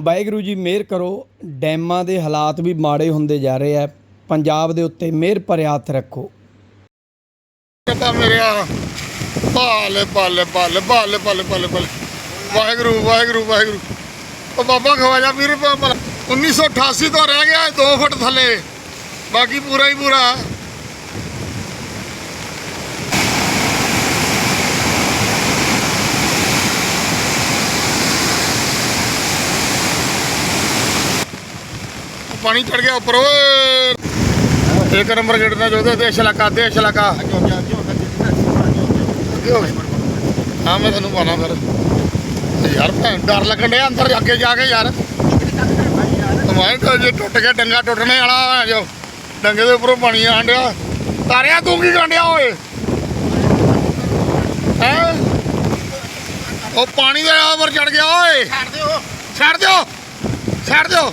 ਵਾਹਿਗੁਰੂ ਜੀ, ਮਿਹਰ ਕਰੋ। ਡੈਮਾਂ ਦੇ ਹਾਲਾਤ ਵੀ ਮਾੜੇ ਹੁੰਦੇ ਜਾ ਰਹੇ ਆ। ਪੰਜਾਬ ਦੇ ਉੱਤੇ ਮਿਹਰ ਭਰਿਆ ਹੱਥ ਰੱਖੋ। ਪਤਾ ਮੇਰਿਆ ਬਾਲੇ ਬਾਲੇ ਬਾਲੇ ਬਾਲੇ ਬਾਲੇ ਬਾਲੇ ਬਾਲੇ ਵਾਹਿਗੁਰੂ ਵਾਹਿਗੁਰੂ ਵਾਹਿਗੁਰੂ। ਉਹ ਬਾਬਾ ਖਵਾਜਾ ਵੀਰ ਪ- ਭਲਾ 1988 ਤੋਂ ਰਹਿ ਗਿਆ 2 ਫੁੱਟ ਥੱਲੇ। ਬਾਕੀ ਪੂਰਾ ਹੀ ਪੂਰਾ। ਚੜ ਗਿਆ ਉੱਪਰ ਓਏ। ਇੱਕ ਨੰਬਰ ਗੇਟ ਦਾ ਜੋ ਦੇਸ਼ ਇਲਾਕਾ ਦੇਸ਼ ਇਲਾਕਾ। ਹਾਂ ਮੈਂ ਤੁਹਾਨੂੰ ਪਾਣਾ ਫਿਰ। ਯਾਰ ਭੈਣ ਡਰ ਲੱਗਣ ਡਿਆ ਅੰਦਰ ਅੱਗੇ ਜਾ ਕੇ ਯਾਰ। ਤੁਮਾਰੇ ਤਾਂ ਜੇ ਟੁੱਟ ਗਿਆ ਡੰਗਾ ਟੁੱਟਣੇ ਵਾਲਾ ਜੋ। ਡੰਗੇ ਦੇ ਉੱਪਰੋਂ ਪਾਣੀ ਆਣ ਡਿਆ। ਤਾਰਿਆ ਤੂੰ ਕੀ ਗੰਡਿਆ ਓਏ? ਹੈ? ਉਹ ਪਾਣੀ ਦੇ ਉੱਪਰ ਚੜ ਗਿਆ ਓਏ। ਛੱਡ ਦਿਓ। ਛੱਡ ਦਿਓ। ਛੱਡ ਦਿਓ।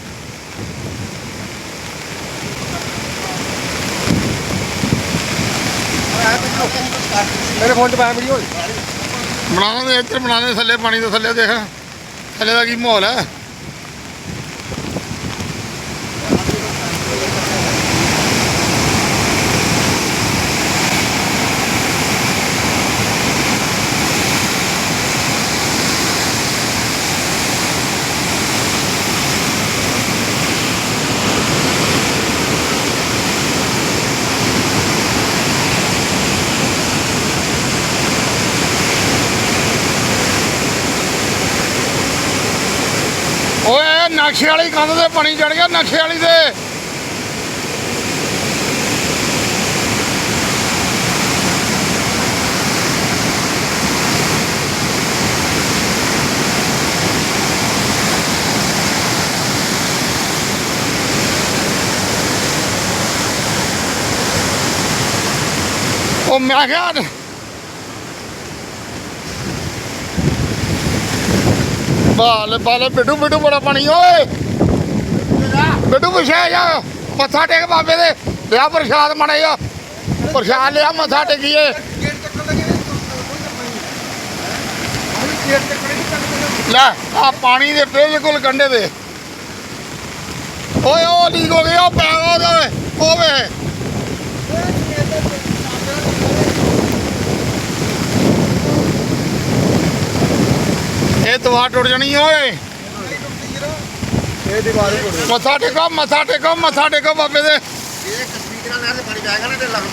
ਮੇਰੇ ਫੋਨ 'ਚ ਪਾਇਆ ਵੀਡੀਓ। ਬਣਾਉਣਾ ਇੱਧਰ ਬਣਾਉਣਾ ਦੇ ਥੱਲੇ ਪਾਣੀ ਦੇ ਥੱਲੇ, ਦੇਖ। ਥੱਲੇ ਦਾ ਕੀ ਮਾਹੌਲ ਹੈ ਓਏ ਨਕਸ਼ੇ ਵਾਲੀ ਕੰਧ ਤੇ ਪਾਣੀ ਚੜ ਗਿਆ ਨਕਸ਼ੇ ਵਾਲੀ ਦੇ ਉਹ ਮੈਂ ਕਿਹਾ ਬਾਲ ਬਾਲ, ਬਿੱਡੂ ਬਿੱਡੂ ਬੜਾ ਪਾਣੀ, ਓਏ। ਬਿੱਡੂ, ਪਿਛੇ ਜਾ। ਮੱਥਾ ਟੇਕ ਬਾਬੇ ਦੇ। ਲਿਆ ਪ੍ਰਸ਼ਾਦ ਮਣੇ ਪ੍ਰਸ਼ਾਦ ਲਿਆ, ਮੱਥਾ ਟੇਕੀਏ। ਲੈ, ਆ ਪਾਣੀ ਦੇ ਬਿਲਕੁਲ ਕੰਢੇ ਦੇ। ਓਏ, ਉਹ ਲੀਕ ਹੋ ਗਿਆ ਉਹ ਪੈ ਉਹਦੇ। ਹੋਵੇ ਇਹ ਤਵਾ ਟੁੱਟ ਜਾਣੀ ਓਏ। ਇਹ ਦੀਵਾਰ ਮੱਥਾ ਟੇਕੋ ਮੱਥਾ ਟੇਕੋ ਮੱਥਾ ਟੇਕੋ ਬਾਬੇ ਦੇ। ਇਹ ਕਸ਼ਮੀਰ ਨਾਲ ਪਾਣੀ ਜਾਏਗਾ ਨਾ ਤੇ ਲੱਗ